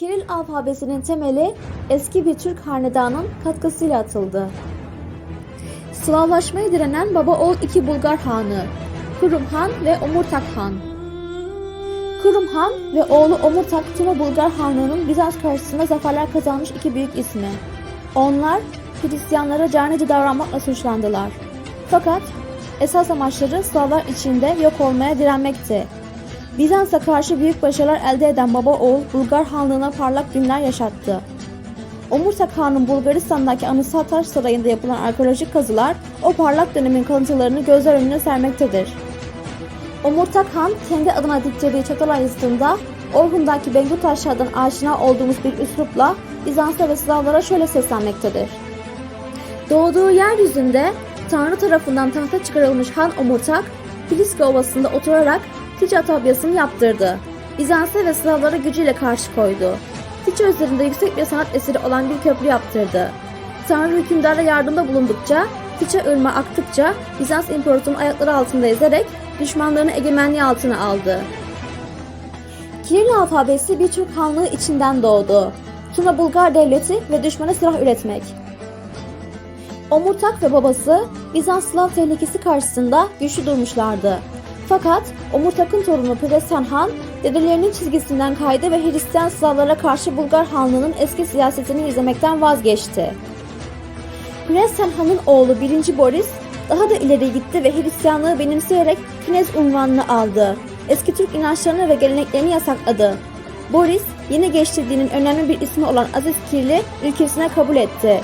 Kiril alfabesinin temeli eski bir Türk hanedanın katkısıyla atıldı. Slavlaşmaya direnen baba oğul iki Bulgar hanı, Kurum Han ve Omurtak Han. Kurum Han ve oğlu Omurtak Tuna Bulgar Hanlığı'nın Bizans karşısında zaferler kazanmış iki büyük ismi. Onlar Hristiyanlara canice davranmakla suçlandılar. Fakat esas amaçları Slavlar içinde yok olmaya direnmekti. Bizans'a karşı büyük başarılar elde eden baba oğul Bulgar Hanlığı'na parlak günler yaşattı. Omurtak Han'ın Bulgaristan'daki Anısal Taş Sarayı'nda yapılan arkeolojik kazılar o parlak dönemin kalıntılarını gözler önüne sermektedir. Omurtak Han kendi adına diktirdiği Çatalay yazısında Orhun'daki Bengu taşlardan aşina olduğumuz bir üslupla Bizans'a ve Slavlara şöyle seslenmektedir. Doğduğu yeryüzünde Tanrı tarafından tahta çıkarılmış Han Omurtak, Filiska Ovası'nda oturarak Tic Atabyası'nı yaptırdı. Bizans'a ve Slavlara gücüyle karşı koydu. Tic üzerinde yüksek bir sanat eseri olan bir köprü yaptırdı. Tanrı hükümdara yardımda bulundukça, Tic'e ırmağı aktıkça Bizans İmparatorluğu'nun ayakları altında ezerek düşmanlarını egemenliği altına aldı. Kiril alfabesi bir Türk hanlığı içinden doğdu. Tuna Bulgar devleti ve düşmana silah üretmek. Omurtak ve babası Bizans Slav tehlikesi karşısında güçlü durmuşlardı. Fakat Omurtak'ın torunu Presen Han dedelerinin çizgisinden kaydı ve Hristiyan Slavlara karşı Bulgar Hanlığı'nın eski siyasetini izlemekten vazgeçti. Presen Han'ın oğlu 1. Boris daha da ileri gitti ve Hristiyanlığı benimseyerek Knez unvanını aldı. Eski Türk inançlarını ve geleneklerini yasakladı. Boris, yeni geçtirdiğinin önemli bir ismi olan Aziz Kiril'i ülkesine kabul etti.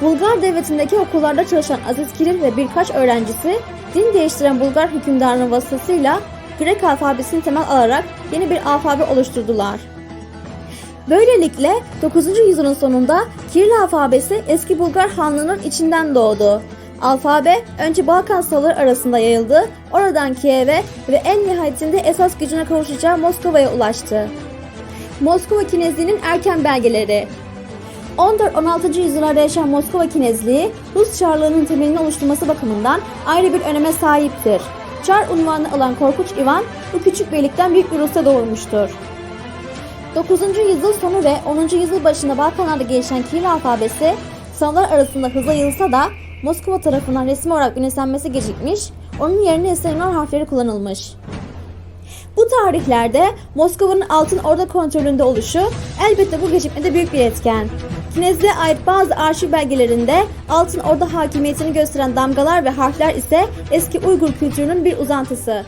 Bulgar devletindeki okullarda çalışan Aziz Kiril ve birkaç öğrencisi din değiştiren Bulgar hükümdarının vasıtasıyla Grek alfabesini temel alarak yeni bir alfabe oluşturdular. Böylelikle 9. yüzyılın sonunda Kiril alfabesi eski Bulgar Hanlığı'nın içinden doğdu. Alfabe önce Balkan Savaşları arasında yayıldı, oradan Kiev'e ve en nihayetinde esas gücüne kavuşacağı Moskova'ya ulaştı. Moskova Kinezliği'nin erken belgeleri 14-16. yüzyıllarda yaşayan Moskova Kinezliği, Rus Çarlığı'nın temelini oluşturması bakımından ayrı bir öneme sahiptir. Çar unvanını alan Korkunç Ivan, bu küçük beylikten büyük bir Rusya doğurmuştur. 9. yüzyıl sonu ve 10. yüzyıl başında Balkanlarda gelişen Kiril alfabesi, sınavlar arasında hızla yayılsa da Moskova tarafından resmi olarak benimsenmesi gecikmiş, onun yerine Yunan harfleri kullanılmış. Bu tarihlerde Moskova'nın altın orda kontrolünde oluşu elbette bu gecikmede büyük bir etken. Kinezli'ye ait bazı arşiv belgelerinde altın orda hakimiyetini gösteren damgalar ve harfler ise eski Uygur kültürünün bir uzantısı.